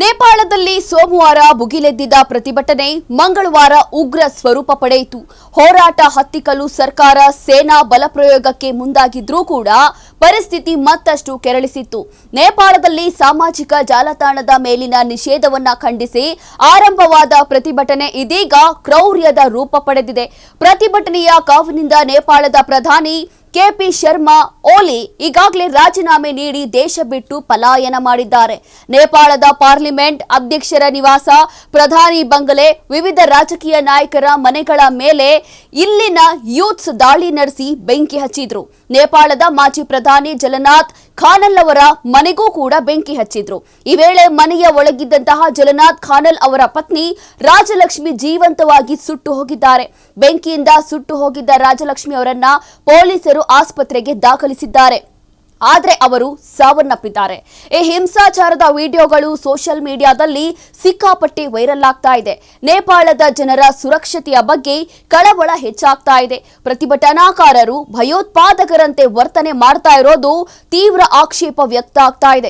ನೇಪಾಳದಲ್ಲಿ ಸೋಮವಾರ ಭುಗಿಲೆದ್ದಿದ್ದ ಪ್ರತಿಭಟನೆ ಮಂಗಳವಾರ ಉಗ್ರ ಸ್ವರೂಪ ಪಡೆಯಿತು. ಹೋರಾಟ ಹತ್ತಿಕ್ಕಲು ಸರ್ಕಾರ ಸೇನಾ ಬಲಪ್ರಯೋಗಕ್ಕೆ ಮುಂದಾಗಿದ್ರೂ ಕೂಡ ಪರಿಸ್ಥಿತಿ ಮತ್ತಷ್ಟು ಕೆರಳಿಸಿತ್ತು. ನೇಪಾಳದಲ್ಲಿ ಸಾಮಾಜಿಕ ಜಾಲತಾಣದ ಮೇಲಿನ ನಿಷೇಧವನ್ನ ಖಂಡಿಸಿ ಆರಂಭವಾದ ಪ್ರತಿಭಟನೆ ಇದೀಗ ಕ್ರೌರ್ಯದ ರೂಪ ಪಡೆದಿದೆ. ಪ್ರತಿಭಟನೆಯ ಕಾವಿನಿಂದ ನೇಪಾಳದ ಪ್ರಧಾನಿ ಕೆಪಿ ಶರ್ಮಾ ಓಲಿ ಈಗಾಗಲೇ ರಾಜೀನಾಮೆ ನೀಡಿ ದೇಶ ಬಿಟ್ಟು ಪಲಾಯನ ಮಾಡಿದ್ದಾರೆ. ನೇಪಾಳದ ಪಾರ್ಲಿಮೆಂಟ್ ಅಧ್ಯಕ್ಷರ ನಿವಾಸ ಪ್ರಧಾನಿ ಬಂಗಲೆ ವಿವಿಧ ರಾಜಕೀಯ ನಾಯಕರ ಮನೆಗಳ ಮೇಲೆ ಇಲ್ಲಿನ ಯೂತ್ಸ್ ದಾಳಿ ನಡೆಸಿ ಬೆಂಕಿ ಹಚ್ಚಿದ್ರು. ನೇಪಾಳದ ಮಾಜಿ ಪ್ರಧಾನಿ ಜಲನಾಥ್ ಖಾನಲ್ ಅವರ ಮನೆಗೂ ಕೂಡ ಬೆಂಕಿ ಹಚ್ಚಿದ್ರು. ಈ ವೇಳೆ ಮನೆಯ ಒಳಗಿದ್ದಂತಹ ಜಲನಾಥ್ ಖಾನಲ್ ಅವರ ಪತ್ನಿ ರಾಜಲಕ್ಷ್ಮಿ ಜೀವಂತವಾಗಿ ಸುಟ್ಟು ಹೋಗಿದ್ದಾರೆ. ಬೆಂಕಿಯಿಂದ ಸುಟ್ಟು ಹೋಗಿದ್ದ ರಾಜಲಕ್ಷ್ಮಿ ಅವರನ್ನ ಪೊಲೀಸರು ಆಸ್ಪತ್ರೆಗೆ ದಾಖಲಿಸಿದ್ದಾರೆ. ಆದರೆ ಅವರು ಸಾವನ್ನಪ್ಪಿದ್ದಾರೆ. ಈ ಹಿಂಸಾಚಾರದ ವಿಡಿಯೋಗಳು ಸೋಷಿಯಲ್ ಮೀಡಿಯಾದಲ್ಲಿ ಸಿಕ್ಕಾಪಟ್ಟಿ ವೈರಲ್ ಆಗ್ತಾ ಇದೆ. ನೇಪಾಳದ ಜನರ ಸುರಕ್ಷತೆಯ ಬಗ್ಗೆ ಕಳವಳ ಹೆಚ್ಚಾಗ್ತಾ ಇದೆ. ಪ್ರತಿಭಟನಾಕಾರರು ಭಯೋತ್ಪಾದಕರಂತೆ ವರ್ತನೆ ಮಾಡ್ತಾ ಇರೋದು ತೀವ್ರ ಆಕ್ಷೇಪ ವ್ಯಕ್ತ ಆಗ್ತಾ ಇದೆ.